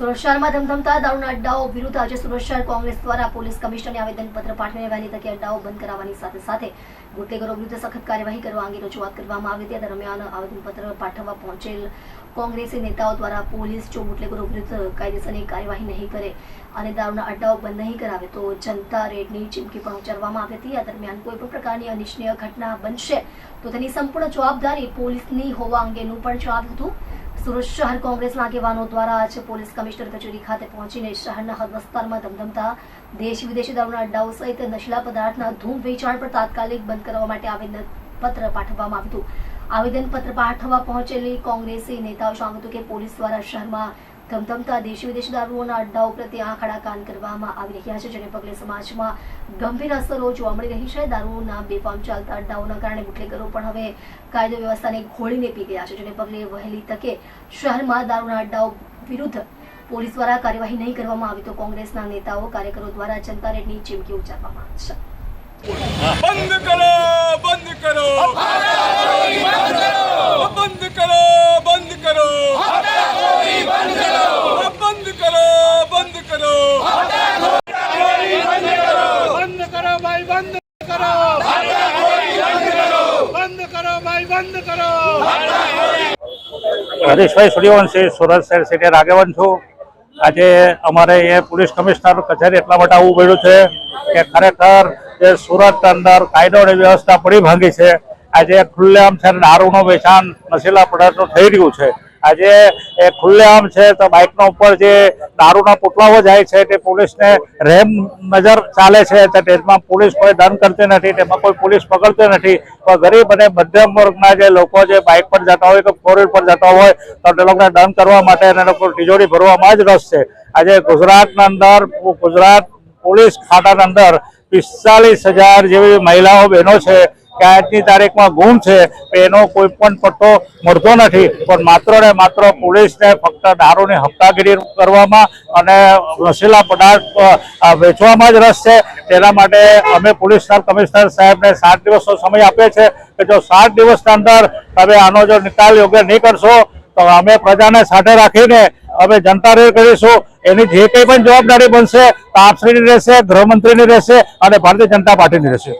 સુરત ધમધમતા, દારૂના અડ્ડાઓ વિરુદ્ધ આજે સુરત કોંગ્રેસ દ્વારા પોલીસ કમિશનરને આવેદનપત્ર પાઠવીને વહેલી તકે અડ્ડાઓ બંધ કરાવવાની સાથે સાથે ગુટલેગરો વિરુદ્ધ સખત કાર્યવાહી કરવા અંગે રજૂઆત કરવામાં આવી હતી. દરમિયાન આવેદનપત્ર પાઠવવા પહોંચેલ કોંગ્રેસી નેતાઓ દ્વારા પોલીસ જો ગુટલેગરો વિરુદ્ધ કાયદેસરની કાર્યવાહી નહીં કરે અને દારૂના અડ્ડાઓ બંધ નહીં કરાવે, તો જનતા રેડની ચીમકી પણ ઉચ્ચારવામાં આવી હતી. આ દરમિયાન કોઈ પણ પ્રકારની અનિચ્છનીય ઘટના બનશે, તો તેની સંપૂર્ણ જવાબદારી પોલીસની હોવા અંગેનું પણ જવાબ હતું. સુરત શહેર કોંગ્રેસના આગેવાનો દ્વારા આજે પોલીસ કમિશનર કચેરી ખાતે પહોંચીને શહેરના હદ વિસ્તારમાં ધમધમતા દેશ વિદેશી દારૂના અડ્ડાઓ સહિત નશીલા પદાર્થના ધૂમ વેચાણ પર તાત્કાલિક બંધ કરવા માટે આવેદન પત્ર પાઠવવામાં આવ્યું હતું. આવેદનપત્ર પાઠવવા પહોંચેલી કોંગ્રેસી નેતાઓ જણાવ્યું હતું કે પોલીસ દ્વારા શહેરમાં ધમધમતા દેશી વિદેશી દારૂઓના અડ્ડાઓ પ્રત્યે આંખ કાન કરવામાં આવી રહ્યા છે, જેને પગલે સમાજમાં ગંભીર અસરો જોવા મળી રહી છે. દારૂના બેફામ ચાલતા અડ્ડાઓના કારણે બુટલેગરો પણ હવે કાયદો વ્યવસ્થાને ઘોળીને પી ગયા છે, જેને પગલે વહેલી તકે શહેરમાં દારૂના અડ્ડાઓ વિરુદ્ધ પોલીસ દ્વારા કાર્યવાહી નહીં કરવામાં આવી તો કોંગ્રેસના નેતાઓ, કાર્યકરો દ્વારા જનતા રેડની ચીમકી ઉચ્ચારવામાં આવી છે કરો બંધ કરો બંધ કરો બંધ કરો બંધ કરો ભાઈ બંધ કરો બંધ કરો ભાઈ બંધ કરો. હરીશભાઈ સૂર્યવંશી, સુરત શહેર સિટી આગેવાન છું. આજે અમારે એ પોલીસ કમિશનર કચેરી એટલા માટે આવવું પડ્યું છે કે ખરેખર જે સુરત અંદર કાયદો અને વ્યવસ્થા પડી ભાંગી છે. આજે ખુલ્લેઆમ છે દારૂનું વેચાણ, નશીલા પદાર્થનું થઈ રહ્યું છે. આજે ખુલ્લેઆમ છે તો બાઇકનો ઉપર જે દારૂના પુતળાઓ જાય છે તે પોલીસને રેમ નજર ચાલે છે તેમાં પોલીસ કોઈ દંડ કરતી નથી, તેમાં કોઈ પોલીસ પકડતી નથી. પણ ગરીબ અને મધ્યમ વર્ગના જે લોકો જે બાઇક પર જતા હોય કે ફોર પર જતા હોય, તો તે લોકોને દંડ કરવા માટે અને લોકો તિજોરી ભરવામાં જ રસ છે. આજે ગુજરાતના અંદર, ગુજરાત પોલીસ ખાતાના અંદર પિસ્તાલીસ હજાર જેવી મહિલાઓ બહેનો છે. કે આજની તારીખમાં ગુમ છે એનો કોઈ પણ પટ્ટો મળતો નથી. પણ માત્ર ને માત્ર પોલીસને ફક્ત દારૂની હપ્તાગીરી કરવામાં અને નશીલા પદાર્થ વેચવામાં જ રસ છે. તેના માટે અમે પોલીસ કમિશનર સાહેબને સાત દિવસનો સમય આપીએ છે કે જો સાત દિવસના અંદર તમે આનો જો નિકાલ યોગ્ય નહીં કરશો, તો અમે પ્રજાને સાથે રાખીને અમે જનતા રેડ કરીશું. એની જે કંઈ પણ જવાબદારી બનશે, તો આપશ્રીની રહેશે, ગૃહમંત્રીની રહેશે અને ભારતીય જનતા પાર્ટીની રહેશે.